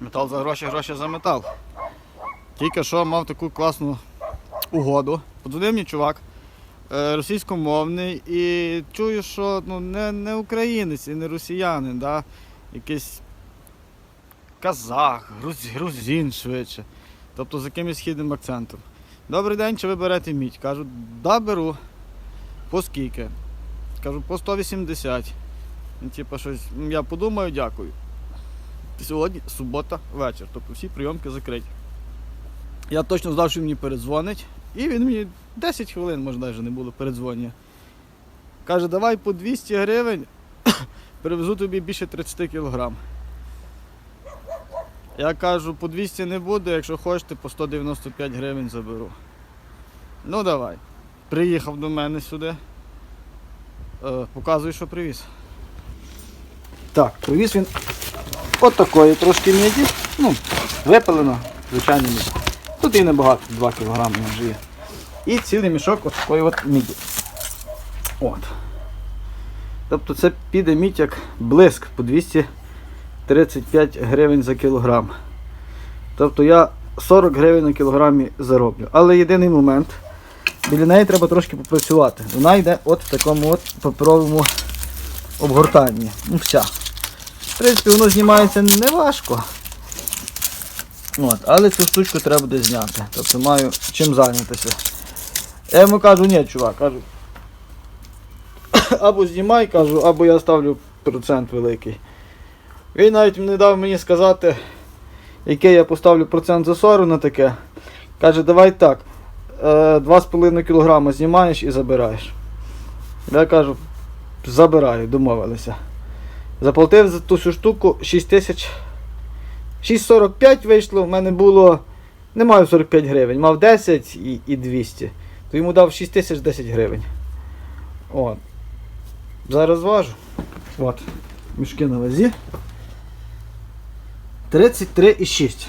Метал за гроші, гроші за метал. Тільки що мав таку класну угоду. Подзвонив мені чувак е, російськомовний і чую, що ну, не, не українець і не росіянин, да? якийсь казах, груз, грузин швидше. Тобто з якимось східним акцентом. Добрий день, чи ви берете мідь? Кажу, да, беру. По скільки? Кажу, по 180. Він типу щось, я подумаю, дякую. Сьогодні субота вечір, тобто всі прийомки закриті. Я точно знав, що він мені передзвонить, і він мені 10 хвилин, може навіть не було передзвонення. Каже, давай по 200 гривень привезу тобі більше 30 кілограм. Я кажу, по 200 не буде, якщо хочете, по 195 гривень заберу. Ну давай. Приїхав до мене сюди. Е, показую, що привіз. Так, привіз він от такої трошки міді. Ну, випалено, звичайно міді. Тут і небагато, 2 кг вже є. І цілий мішок от такої от міді. От. Тобто це піде мідь як блиск по 235 гривень за кілограм. Тобто я 40 гривень на кілограмі зароблю. Але єдиний момент, біля неї треба трошки попрацювати. Вона йде от в такому от паперовому обгортанні. Ну, вся. В принципі, воно знімається не важко. От, але цю штучку треба буде зняти. Тобто маю чим зайнятися. Я йому кажу, ні, чувак, кажу. Або знімай, кажу, або я ставлю процент великий. Він навіть не дав мені сказати, який я поставлю процент засору на таке. Каже, давай так. е, 2,5 кг знімаєш і забираєш. Я кажу, забираю, домовилися. Заплатив за ту всю штуку 6 тисяч. 6,45 вийшло, в мене було. Не маю 45 гривень, мав 10 і, і 200. То йому дав 6 тисяч 10 гривень. От. Зараз важу. От. Мішки на вазі. 33,6.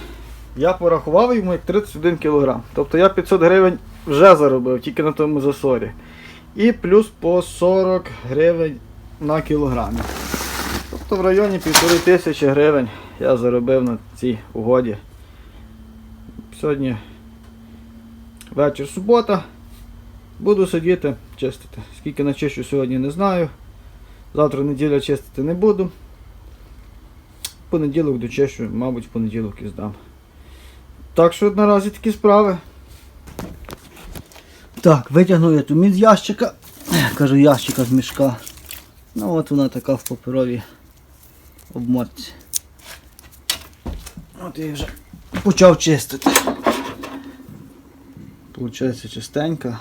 Я порахував йому як 31 кг. Тобто я 500 гривень вже заробив, тільки на тому засорі. І плюс по 40 гривень на кілограмі. Тобто в районі півтори тисячі гривень я заробив на цій угоді. Сьогодні вечір субота. Буду сидіти, чистити. Скільки начищу сьогодні не знаю. Завтра неділя чистити не буду. Понеділок дочищу, мабуть, в понеділок і здам. Так що наразі такі справи. Так, витягнув я ту мід з ящика. Кажу, ящика з мішка. Ну от вона така в паперовій обмотці. От я вже почав чистити. Получається чистенька.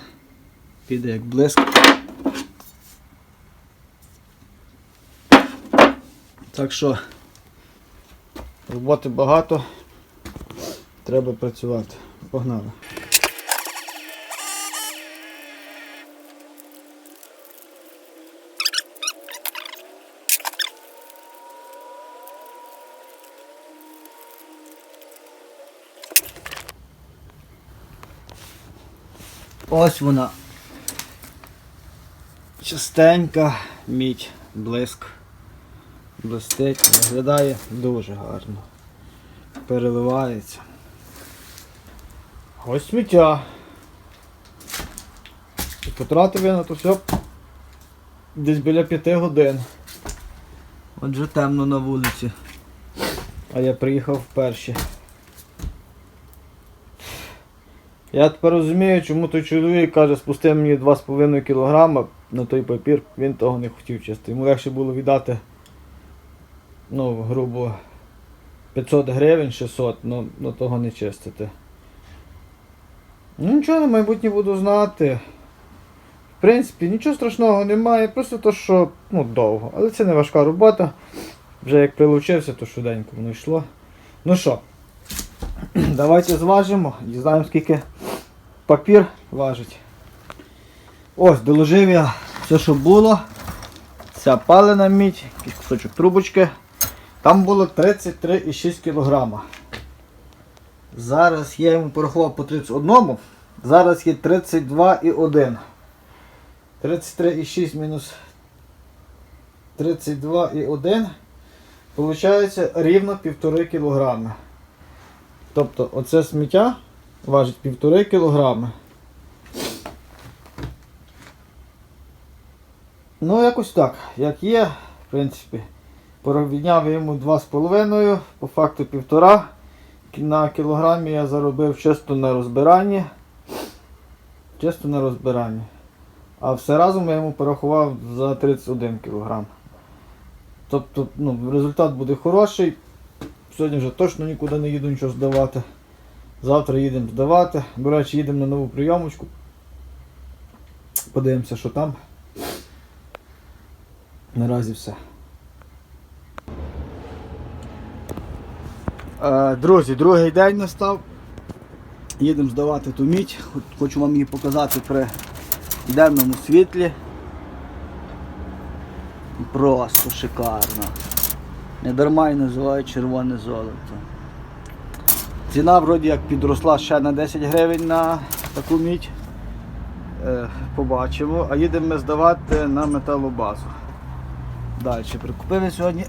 Піде як блиск. Так що роботи багато. Треба працювати. Погнали. Ось вона. Чистенька мідь, блиск. Блистить, виглядає дуже гарно. Переливається. Ось сміття. І потратив я на то все десь біля п'яти годин. Отже темно на вулиці. А я приїхав вперше. Я тепер розумію, чому той чоловік каже, спусти мені 2,5 кг на той папір, він того не хотів чисти. Йому легше було віддати, ну, грубо 500 гривень, 600, ну, ну того не чистити. Ну нічого, на майбутнє буду знати. В принципі, нічого страшного немає, просто то, що ну, довго. Але це не важка робота. Вже як прилучився, то швиденько воно йшло. Ну що, давайте зважимо, дізнаємо скільки папір важить. Ось, доложив я все, що було. Ця палена мідь, якийсь кусочок трубочки. Там було 33,6 кг. Зараз я йому порахував по 31. Зараз є 32,1. 33,6 мінус 32,1. Получається рівно півтори кілограми. Тобто оце сміття важить півтори кілограми. Ну, якось так. Як є, в принципі, порівняв йому 2,5, по факту півтора. На кілограмі я заробив чисто на розбиранні. Чисто на розбиранні. А все разом я йому порахував за 31 кг. Тобто ну, результат буде хороший. Сьогодні вже точно нікуди не їду нічого здавати. Завтра їдемо здавати. До речі, їдемо на нову прийомочку. Подивимося, що там. Наразі все. Е, Друзі, другий день настав. Їдемо здавати ту мідь. Хочу вам її показати при денному світлі. Просто шикарно. Не дарма і називають червоне золото. Ціна вроді як підросла ще на 10 гривень на таку мідь. Е, побачимо. А їдемо здавати на металобазу. Далі. Прикупив я сьогодні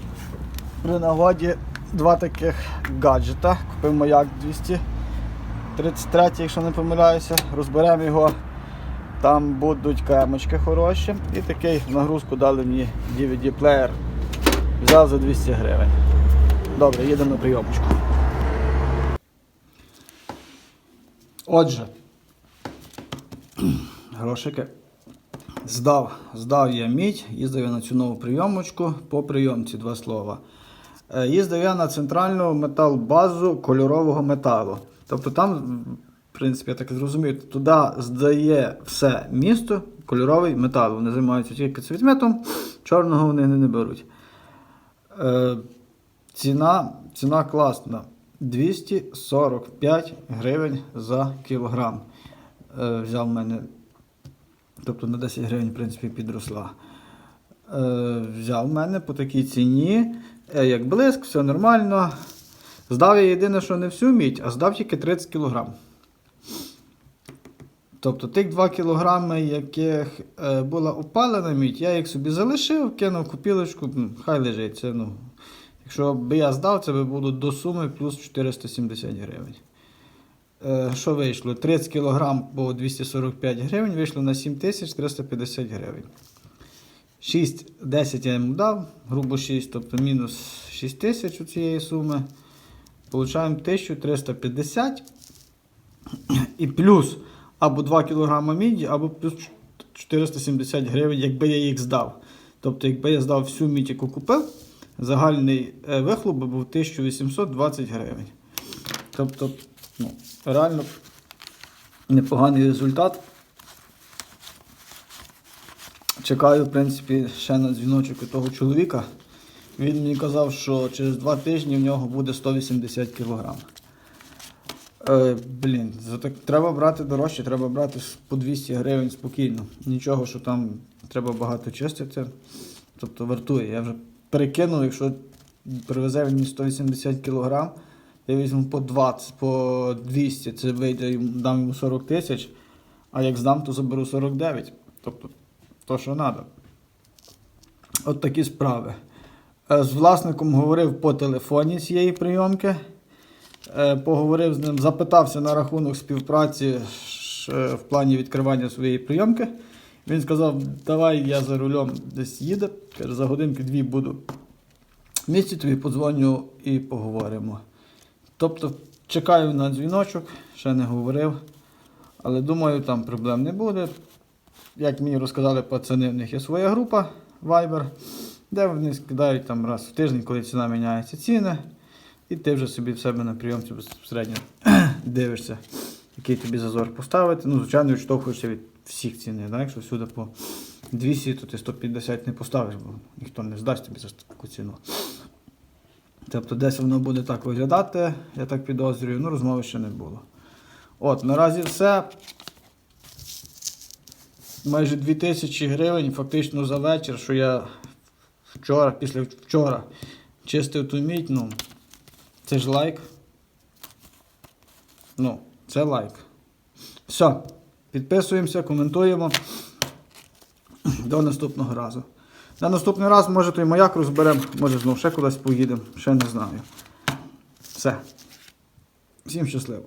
при нагоді два таких гаджета. Купив маяк 233, якщо не помиляюся. Розберемо його. Там будуть кемочки хороші. І такий нагрузку дали мені DVD-плеєр. Взяв за 200 гривень. Добре, їдемо на прийомочку. Отже, грошики. Здав, здав я мідь, їздив я на цю нову прийомочку по прийомці два слова. Е, Їздив я на центральну метал-базу кольорового металу. Тобто там, в принципі, я так зрозумів, туди здає все місто кольоровий метал. Вони займаються тільки цвітметом, чорного вони не беруть. Е, ціна, ціна класна. 245 гривень за кілограм. Е, взяв мене Тобто на 10 гривень, в принципі, підросла. Е, взяв мене по такій ціні, е, як блиск, все нормально. Здав я єдине, що не всю мідь, а здав тільки 30 кг. Тобто тих 2 кг, яких е, була опалена мідь, я їх собі залишив, кинув купілочку, хай лежить. Це, ну, якщо б я здав, це би було до суми плюс 470 гривень. Е, Що вийшло? 30 кг по 245 гривень, вийшло на 7350 гривень. 6, 10 я йому дав, грубо 6, тобто мінус 6 тисяч у цієї суми. Получаємо 1350 і плюс або 2 кг міді, або плюс 470 гривень, якби я їх здав. Тобто, якби я здав всю мідь, яку купив, загальний е, вихлоп був 1820 гривень. Тобто, ну, реально непоганий результат. Чекаю, в принципі, ще на дзвіночок від того чоловіка. Він мені казав, що через два тижні в нього буде 180 кг. Е, блін, за так, треба брати дорожче, треба брати по 200 гривень спокійно. Нічого, що там треба багато чистити. Тобто вартує. Я вже перекинув, якщо привезе мені 180 кг, я візьму по 20, по 200, це вийде, дам йому 40 тисяч, а як здам, то заберу 49. Тобто, то, що треба. От такі справи. Е, З власником говорив по телефоні цієї прийомки. Е, Поговорив з ним, запитався на рахунок співпраці е, в плані відкривання своєї прийомки. Він сказав, давай я за рулем десь їде. Каже, за годинки-дві буду в місті, тобі подзвоню і поговоримо. Тобто чекаю на дзвіночок, ще не говорив. Але думаю, там проблем не буде. Як мені розказали пацани, в них є своя група Viber, де вони скидають там раз в тиждень, коли ціна міняється ціни. І ти вже собі в себе на прийомці безпосередньо дивишся, який тобі зазор поставити. Ну, звичайно, відштовхуєшся від всіх цін. Да? Якщо всюди по 200, то ти 150 не поставиш, бо ніхто не здасть тобі за таку ціну. Тобто десь воно буде так виглядати, я так підозрюю, ну розмови ще не було. От, наразі все. Майже 2000 гривень фактично за вечір, що я вчора, після вчора чистив ту мідь, ну, це ж лайк. Ну, це лайк. Все. Підписуємося, коментуємо. До наступного разу. На наступний раз, може, той маяк розберемо, може знов ще кудись поїдемо, ще не знаю. Все. Всім щасливо.